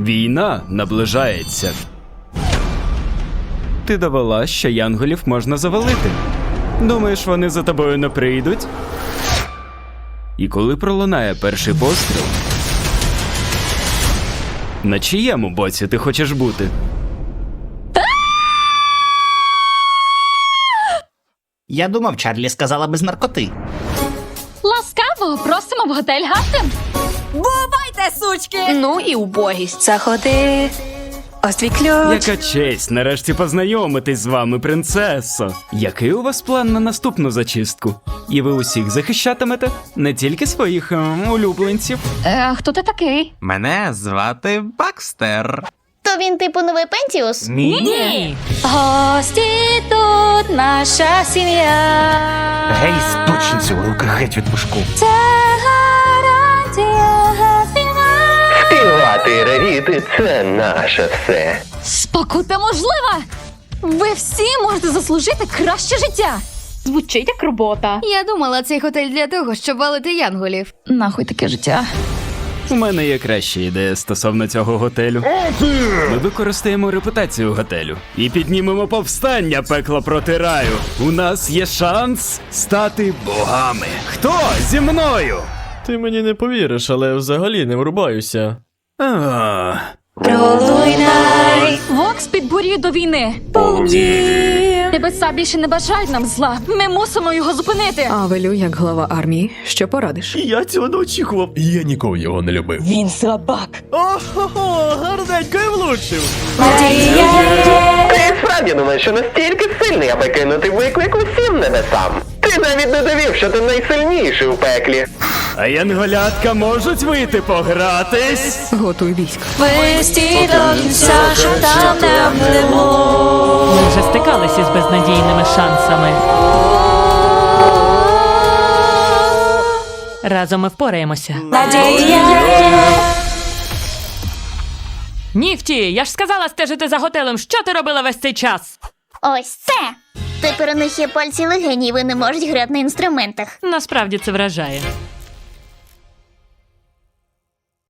Війна наближається. Ти довела, що янголів можна завалити. Думаєш, вони за тобою не прийдуть? І коли пролунає перший постріл. На чиєму боці ти хочеш бути? Я думав, Чарлі сказала без наркоти. Ласкаво просимо в готель Гартен. Бувайте, сучки! Ну і убогість. Заходи. Ось твій ключ. Яка честь нарешті познайомитись з вами, принцесо. Який у вас план на наступну зачистку? І ви усіх захищатимете, не тільки своїх ем, улюбленців. Е, хто ти такий? Мене звати Бакстер. То він типу новий Пентіус? Ні! Гості тут наша сім'я. Гей, стучницю, руки геть від пушку. Це і це наше все. Спокута можлива! Ви всі можете заслужити краще життя. Звучить як робота. Я думала, цей готель для того, щоб валити янголів. Нахуй таке життя. У мене є краща ідея стосовно цього готелю. Ми використаємо репутацію готелю і піднімемо повстання пекла проти раю. У нас є шанс стати богами. Хто зі мною? Ти мені не повіриш, але взагалі не врубаюся. А, Пролуйнай. Вокс підбурює до війни. Небеса більше не бажають нам зла. Ми мусимо його зупинити. Авелю, як глава армії, що порадиш? Я цього не очікував. Я ніколи його не любив. Він слабак. О-хо-хо, гарненько і влучив. Ти справді думаєш, що настільки сильний, аби кинути виклик усім небесам. Ти навіть не довів, що ти найсильніший у пеклі. А янголятка можуть вийти погратись? Готуй військ. Висті до кінця, що там не обнемо. Ми вже стикалися з безнадійними шансами. Разом ми впораємося. Надія. Нігті, я ж сказала стежити за готелем. Що ти робила весь цей час? Ось це! Тепер у них є пальці легені, і вони можуть грати на інструментах. Насправді це вражає.